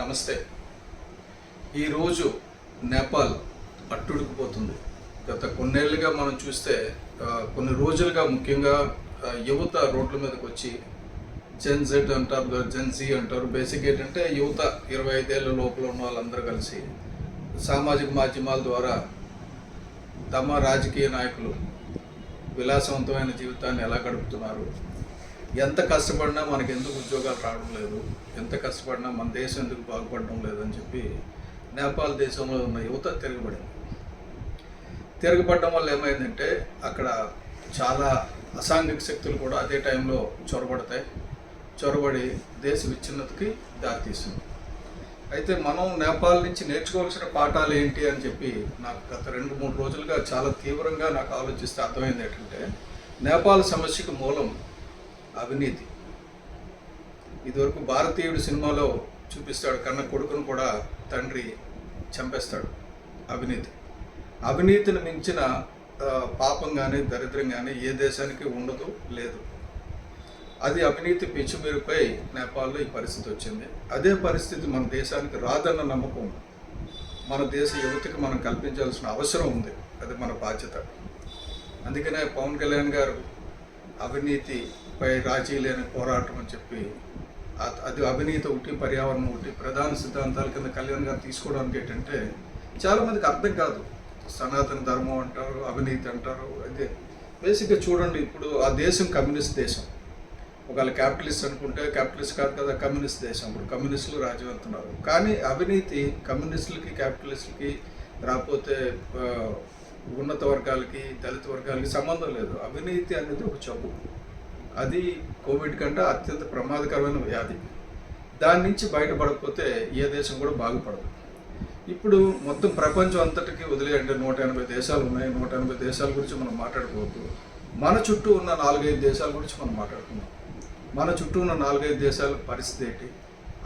నమస్తే. ఈరోజు నేపాల్ అట్టుడుకుపోతుంది గత కొన్నేళ్ళుగా మనం చూస్తే కొన్ని రోజులుగా ముఖ్యంగా యువత రోడ్ల మీదకి వచ్చి జెన్ జెడ్ అంటారు జెన్ జీ అంటారు. బేసిక్ ఏంటంటే యువత ఇరవై ఐదేళ్ళ లోపల ఉన్న వాళ్ళందరూ కలిసి సామాజిక మాధ్యమాల ద్వారా తమ రాజకీయ నాయకులు విలాసవంతమైన జీవితాన్ని ఎలా గడుపుతున్నారు ఎంత కష్టపడినా మనకి ఎందుకు ఉద్యోగాలు రావడం లేదు? ఎంత కష్టపడినా మన దేశం ఎందుకు బాగుపడడం లేదని చెప్పి నేపాల్ దేశంలో ఉన్న యువత తిరగబడింది. తిరగబడడం వల్ల ఏమైందంటే అక్కడ చాలా అసాంఘిక శక్తులు కూడా అదే టైంలో చొరబడతాయి. చొరబడి దేశ విచ్ఛిన్నతకి దారితీస్తుంది. అయితే మనం నేపాల్ నుంచి నేర్చుకోవాల్సిన పాఠాలు ఏంటి అని చెప్పి నాకు గత రెండు మూడు రోజులుగా చాలా తీవ్రంగా నాకు ఆలోచిస్తే అర్థమైంది ఏంటంటే నేపాల్ సమస్యకు మూలం అవినీతి. ఇదివరకు భారతీయుడు సినిమాలో చూపిస్తాడు కన్న కొడుకును కూడా తండ్రి చంపేస్తాడు అవినీతి. అవినీతిని మించిన పాపం కానీ దరిద్రం కానీ ఏ దేశానికి ఉండదు లేదు. అది అవినీతి పిచ్చిమీరుపై నేపాల్లో ఈ పరిస్థితి వచ్చింది. అదే పరిస్థితి మన దేశానికి రాదన్న నమ్మకం ఉంది. మన దేశ యువతకి మనం కల్పించాల్సిన అవసరం ఉంది. అది మన బాధ్యత. అందుకనే పవన్ కళ్యాణ్ గారు అవినీతి పై రాజీ లేని పోరాటం అని చెప్పి అది అవినీతి ఒకటి పర్యావరణం ఒకటి ప్రధాన సిద్ధాంతాల కింద కళ్యాణ్ గారు తీసుకోవడానికి ఏంటంటే చాలామందికి అర్థం కాదు. సనాతన ధర్మం అంటారు అవినీతి అంటారు అదే. బేసిక్గా చూడండి ఇప్పుడు ఆ దేశం కమ్యూనిస్ట్ దేశం. ఒకవేళ క్యాపిటలిస్ట్ అనుకుంటే క్యాపిటలిస్ట్ కాదు కదా కమ్యూనిస్ట్ దేశం. ఇప్పుడు కమ్యూనిస్టులు రాజ్యం వెళ్తున్నారు కానీ అవినీతి కమ్యూనిస్టులకి క్యాపిటలిస్టులకి రాకపోతే ఉన్నత వర్గాలకి దళిత వర్గాలకి సంబంధం లేదు. అవినీతి అనేది ఒక జబ్బు అది కోవిడ్ కంటే అత్యంత ప్రమాదకరమైన వ్యాధి. దాని నుంచి బయటపడకపోతే ఏ దేశం కూడా బాగుపడదు. ఇప్పుడు మొత్తం ప్రపంచం అంతటికి వదిలేయండి. నూట ఎనభై దేశాలు ఉన్నాయి. నూట ఎనభై దేశాల గురించి మనం మాట్లాడుకోవద్దు. మన చుట్టూ ఉన్న నాలుగైదు దేశాల గురించి మనం మాట్లాడుకుందాం. మన చుట్టూ ఉన్న నాలుగైదు దేశాల పరిస్థితి ఏంటి?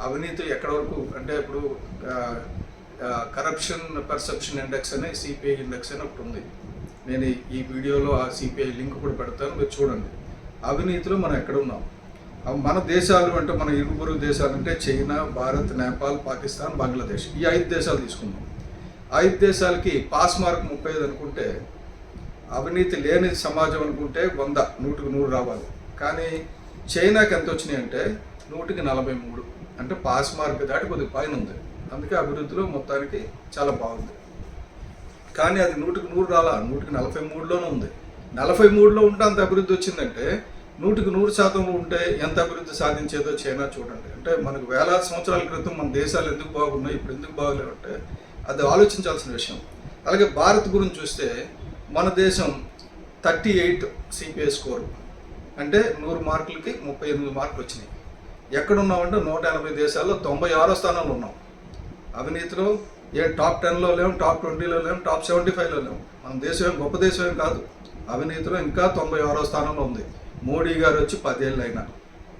అవినీతి ఎక్కడ వరకు? అంటే ఇప్పుడు కరప్షన్ పర్సెప్షన్ ఇండెక్స్ అనే సిపిఐ ఇండెక్స్ అని ఒకటి ఉంది. నేను ఈ- ఈ వీడియోలో ఆ సిపిఐ లింక్ కూడా పెడతాను. మీరు చూడండి. అవినీతిలో మనం ఎక్కడ ఉన్నాం? మన దేశాలు అంటే మన ఇరువురు దేశాలు అంటే చైనా భారత్ నేపాల్ పాకిస్తాన్ బంగ్లాదేశ్ ఈ ఐదు దేశాలు తీసుకుందాం. ఐదు దేశాలకి పాస్ మార్క్ ముప్పై ఐదు అనుకుంటే అవినీతి లేని సమాజం అనుకుంటే వంద నూటికి నూరు రావాలి. కానీ చైనాకి ఎంత వచ్చినాయి అంటే నూటికి నలభై మూడు. అంటే పాస్ మార్క్ దాటి కొద్దిగా పైన ఉంది. అందుకే అభివృద్ధిలో మొత్తానికి చాలా బాగుంది. కానీ అది నూటికి నూరు రాలా? నూటికి నలభై మూడులోనే ఉంది. నలభై మూడులో ఉంటే అంత అభివృద్ధి వచ్చిందంటే నూటికి నూరు శాతం ఉంటే ఎంత అభివృద్ధి సాధించేదో చైనా చూడండి. అంటే మనకు వేలాది సంవత్సరాల క్రితం మన దేశాలు ఎందుకు బాగున్నాయి ఇప్పుడు ఎందుకు బాగలేవు అంటే అది ఆలోచించాల్సిన విషయం. అలాగే భారత్ గురించి చూస్తే మన దేశం థర్టీ ఎయిట్ సిపిఐ స్కోరు. అంటే నూరు మార్కులకి ముప్పై ఎనిమిది మార్కులు వచ్చినాయి. ఎక్కడున్నామంటే నూట ఎనభై దేశాల్లో తొంభై ఆరో స్థానంలో ఉన్నాం. అవినీతిలో ఏ టాప్ టెన్లో లేము టాప్ ట్వంటీలో లేము టాప్ సెవెంటీ ఫైవ్లో లేము మన దేశం గొప్ప దేశం కాదు. అవినీతిలో ఇంకా తొంభై ఆరో స్థానంలో ఉంది. మోడీ గారు వచ్చి పదేళ్ళు అయినా.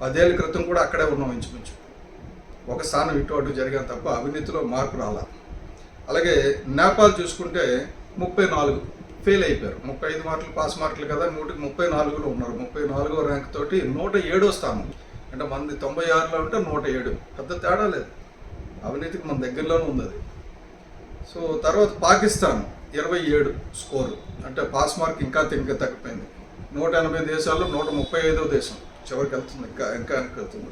పదేళ్ళ క్రితం కూడా అక్కడే ఉన్నాం ఇంచుమించు. ఒక స్థానం ఇటు అటు జరిగాను తప్ప అవినీతిలో మార్పు రాలా. అలాగే నేపాల్ చూసుకుంటే ముప్పై నాలుగు ఫెయిల్ అయిపోయారు. ముప్పై ఐదు మార్కులు పాస్ మార్కులు కదా నూటికి ముప్పై నాలుగులో ఉన్నారు. ముప్పై నాలుగో ర్యాంక్ తోటి నూట ఏడో స్థానం. అంటే మనది తొంభై ఆరులో ఉంటే నూట ఏడు. పెద్ద తేడా లేదు. అవినీతికి మన దగ్గరలోనే ఉంది అది. సో తర్వాత పాకిస్తాన్ ఇరవై ఏడు స్కోరు. అంటే పాస్ మార్క్ ఇంకా ఇంకా తగ్గిపోయింది. నూట ఎనభై దేశాల్లో నూట ముప్పై ఐదో దేశం. చివరికి వెళ్తుంది ఇంకా ఇంకా వెళ్తుంది.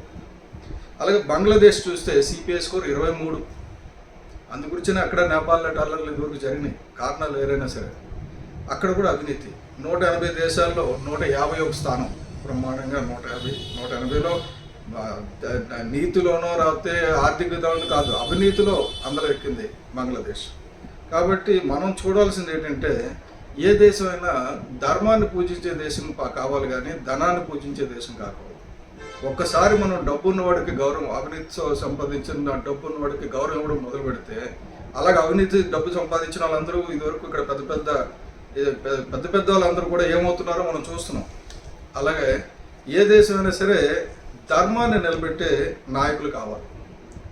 అలాగే బంగ్లాదేశ్ చూస్తే సిపిఐ స్కోర్ ఇరవై మూడు. అందు గురించిన అక్కడ నేపాల్ డాలర్లు ఇదివరకు జరిగినాయి. కారణాలు ఏదైనా సరే. అక్కడ కూడా అవినీతి. నూట ఎనభై దేశాల్లో నూట యాభై ఒక స్థానం. బ్రహ్మాండంగా నూట యాభై నూట ఎనభైలో నీతిలోనో లేకపోతే ఆర్థిక విధానం కాదు అవినీతిలో అందరూ ఎక్కింది బంగ్లాదేశ్. కాబట్టి మనం చూడాల్సింది ఏంటంటే ఏ దేశమైనా ధర్మాన్ని పూజించే దేశం కావాలి కానీ ధనాన్ని పూజించే దేశం కాకూడదు. ఒక్కసారి మనం డబ్బున్న వాడికి గౌరవం అవినీతితో సంపాదించిన డబ్బున్న వాడికి గౌరవం ఇవ్వడం మొదలు పెడితే అలాగే అవినీతి డబ్బు సంపాదించిన వాళ్ళందరూ ఇదివరకు ఇక్కడ పెద్ద పెద్ద పెద్ద పెద్ద వాళ్ళందరూ కూడా ఏమవుతున్నారో మనం చూస్తున్నాం. అలాగే ఏ దేశమైనా సరే ధర్మాన్ని నిలబెట్టే నాయకులు కావాలి.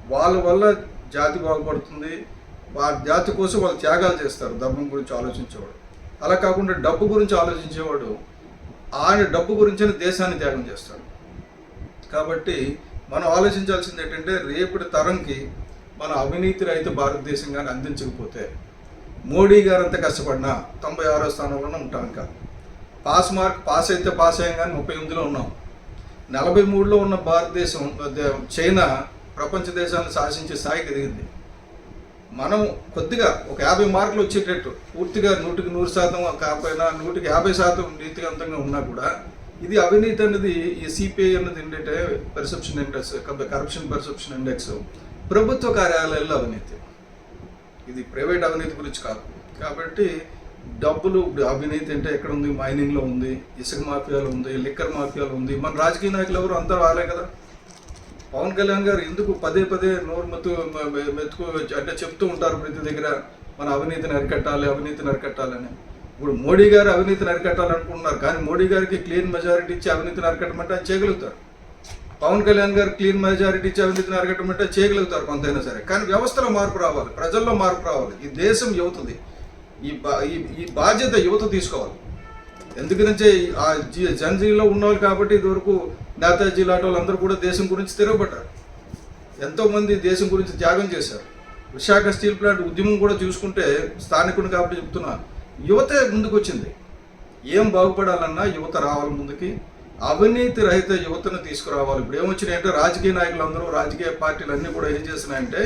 వాళ్ళ వల్ల జాతి బాగుపడుతుంది. వారి జాతి కోసం వాళ్ళు త్యాగాలు చేస్తారు. ధర్మం గురించి ఆలోచించేవాడు. అలా కాకుండా డబ్బు గురించి ఆలోచించేవాడు ఆయన డబ్బు గురించి దేశాన్ని త్యాగం చేస్తాడు. కాబట్టి మనం ఆలోచించాల్సింది ఏంటంటే రేపటి తరంకి మన అవినీతి రహిత భారతదేశం కానీ అందించకపోతే మోడీ గారు అంత కష్టపడినా తొంభై ఆరో స్థానంలోనే ఉంటాం ఇంకా. పాస్ మార్క్ పాస్ అయితే పాస్ అయ్యాం కానీ ముప్పై ఎనిమిదిలో ఉన్నాం. నలభై మూడులో ఉన్న భారతదేశం చైనా ప్రపంచ దేశాలను శాసించే స్థాయికి ఎదిగింది. మనం కొద్దిగా ఒక యాభై మార్కులు వచ్చేటట్టు పూర్తిగా నూటికి నూరు శాతం కాకపోయినా నూటికి యాభై శాతం నీతివంతంగా ఉన్నా కూడా ఇది అవినీతి అనేది ఈ సిపిఐ అన్నది ఏంటంటే perception index corruption perception index ప్రభుత్వ కార్యాలయాల్లో అవినీతి. ఇది ప్రైవేట్ అవినీతి గురించి కాదు. కాబట్టి డబ్బులు అవినీతి అంటే ఎక్కడ ఉంది మైనింగ్లో ఉంది ఇసుక మాఫియాలో ఉంది లిక్కర్ మాఫియాలో ఉంది. మన రాజకీయ నాయకులు ఎవరు? అంతా రాలే కదా. పవన్ కళ్యాణ్ గారు ఎందుకు పదే పదే నోరు మెత్తు మె- మెతుకు అంటే చెప్తూ ఉంటారు ప్రతి దగ్గర మన అవినీతిని అరికట్టాలి అవినీతిని అరికట్టాలని. ఇప్పుడు మోడీ గారు అవినీతిని అరికట్టాలనుకుంటున్నారు. కానీ మోడీ గారికి క్లీన్ మెజారిటీ ఇచ్చి అవినీతిని అరికట్టమంటే ఆయన చేయగలుగుతారు. పవన్ కళ్యాణ్ గారు క్లీన్ మెజారిటీ ఇచ్చి అవినీతిని అరికట్టమంటే చేయగలుగుతారు కొంతైనా సరే. కానీ వ్యవస్థలో మార్పు రావాలి ప్రజల్లో మార్పు రావాలి. ఈ దేశం యువతది. ఈ బా ఈ ఈ బాధ్యత యువత తీసుకోవాలి. ఎందుకంటే ఆ జీ జన్జీలో ఉన్నవాళ్ళు కాబట్టి ఇదివరకు నేతాజీ లాంటి వాళ్ళందరూ కూడా దేశం గురించి తిరగబడ్డారు ఎంతోమంది దేశం గురించి త్యాగం చేశారు. విశాఖ స్టీల్ ప్లాంట్ ఉద్యమం కూడా చూసుకుంటే స్థానికుని కాబట్టి చెప్తున్నా యువతే ముందుకు వచ్చింది ఏం బాగుపడాలన్నా యువత రావాలి ముందుకి. అవినీతి రహిత యువతను తీసుకురావాలి. ఇప్పుడు ఏమొచ్చినాయంటే రాజకీయ నాయకులందరూ రాజకీయ పార్టీలు అన్నీ కూడా ఏం చేస్తున్నాయంటే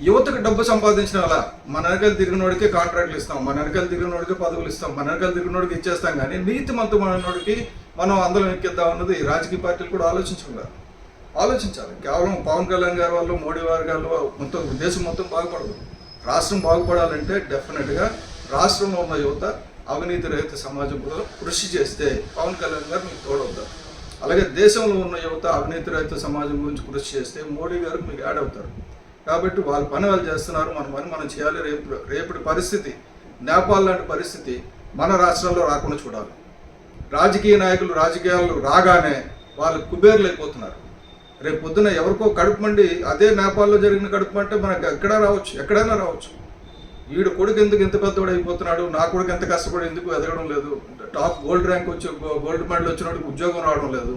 యువతకు డబ్బు సంపాదించిన వాళ్ళ మన వెనకాల తిరిగినోడికి కాంట్రాక్ట్లు ఇస్తాం మన వెనకాల తిరిగినోడికి పదవులు ఇస్తాం మన వెనకాల తిరిగినోడికి ఇచ్చేస్తాం కానీ నీతి మంతమైనోడికి మనం అందరం ఎక్కిద్దాం అన్నది రాజకీయ పార్టీలు కూడా ఆలోచించుకున్నారు ఆలోచించాలి. కేవలం పవన్ కళ్యాణ్ గారి వాళ్ళు మోడీ వారి గారు మొత్తం దేశం మొత్తం బాగుపడదు. రాష్ట్రం బాగుపడాలంటే డెఫినెట్గా రాష్ట్రంలో ఉన్న యువత అవినీతి రహిత సమాజం కూడా కృషి చేస్తే పవన్ కళ్యాణ్ గారు మీకు తోడవుతారు. అలాగే దేశంలో ఉన్న యువత అవినీతి రహిత సమాజం గురించి కృషి చేస్తే మోడీ గారు మీకు యాడ్ అవుతారు. కాబట్టి వాళ్ళ పని వాళ్ళు చేస్తున్నారు మన పని మనం చేయాలి. రేపు రేపటి పరిస్థితి నేపాల్ లాంటి పరిస్థితి మన రాష్ట్రంలో రాకుండా చూడాలి. రాజకీయ నాయకులు రాజకీయాలు రాగానే వాళ్ళు కుబేర్లు అయిపోతున్నారు రేపు పొద్దున ఎవరికో కడుపు మండి అదే నేపాల్లో జరిగిన కడుపు అంటే మనకు ఎక్కడ రావచ్చు ఎక్కడైనా రావచ్చు. వీడు కొడుకు ఎందుకు ఎంత పెద్దవాడు అయిపోతున్నాడు? నా కొడుకు ఎంత కష్టపడి ఎందుకు ఎదగడం లేదు? టాప్ గోల్డ్ ర్యాంక్ వచ్చి గోల్డ్ మెడల్ వచ్చినప్పుడు ఉద్యోగం రావడం లేదు.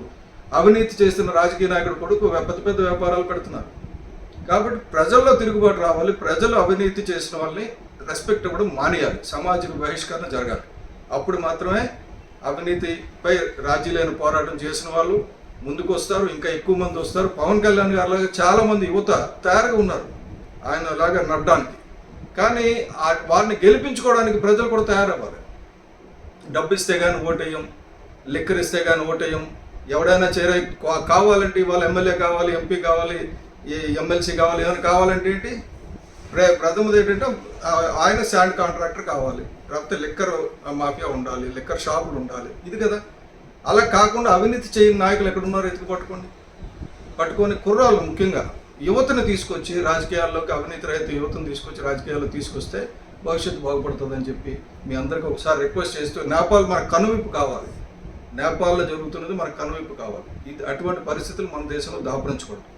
అవినీతి చేస్తున్న రాజకీయ నాయకుడు కొడుకు పెద్ద పెద్ద వ్యాపారాలు పెడుతున్నారు. కాబట్టి ప్రజల్లో తిరుగుబాటు రావాలి ప్రజలు అవినీతి చేసిన వాళ్ళని రెస్పెక్ట్ ఇవ్వడం మానేయాలి. సామాజిక బహిష్కరణ జరగాలి. అప్పుడు మాత్రమే అవినీతిపై రాజీ లేని పోరాటం చేసిన వాళ్ళు ముందుకు వస్తారు ఇంకా ఎక్కువ మంది వస్తారు. పవన్ కళ్యాణ్ గారు లాగా చాలా మంది యువత తయారుగా ఉన్నారు ఆయన లాగా నడడానికి. కానీ వారిని గెలిపించుకోవడానికి ప్రజలు కూడా తయారవ్వాలి. డబ్బు ఇస్తే కానీ ఓటేయం లిక్కర్ ఇస్తే కానీ ఓటేయం. ఎవడైనా చేరే కావాలంటే ఇవాళ ఎమ్మెల్యే కావాలి ఎంపీ కావాలి ఈ ఎమ్మెల్సీ కావాలి ఏమైనా కావాలంటే ఏంటి? ప్ర- ప్రథమది ఏంటంటే ఆయన శాండ్ కాంట్రాక్టర్ కావాలి. లేకపోతే లిక్కర్ మాఫియా ఉండాలి లిక్కర్ షాపులు ఉండాలి. ఇది కదా. అలా కాకుండా అవినీతి చేయని నాయకులు ఎక్కడున్నారో ఎత్తుకు పట్టుకోండి? పట్టుకొని కుర్రాళ్ళు ముఖ్యంగా. యువతను తీసుకొచ్చి రాజకీయాల్లోకి అవినీతి రహిత యువతను తీసుకొచ్చి రాజకీయాల్లో తీసుకొస్తే భవిష్యత్తు బాగుపడుతుందని చెప్పి మీ అందరికీ ఒకసారి రిక్వెస్ట్ చేస్తూ నేపాల్ మన కనువిప్పు కావాలి. నేపాల్లో జరుగుతున్నది మనకు కనువిప్పు కావాలి. ఇది అటువంటి పరిస్థితులు మన దేశంలో దాపరించకూడదు.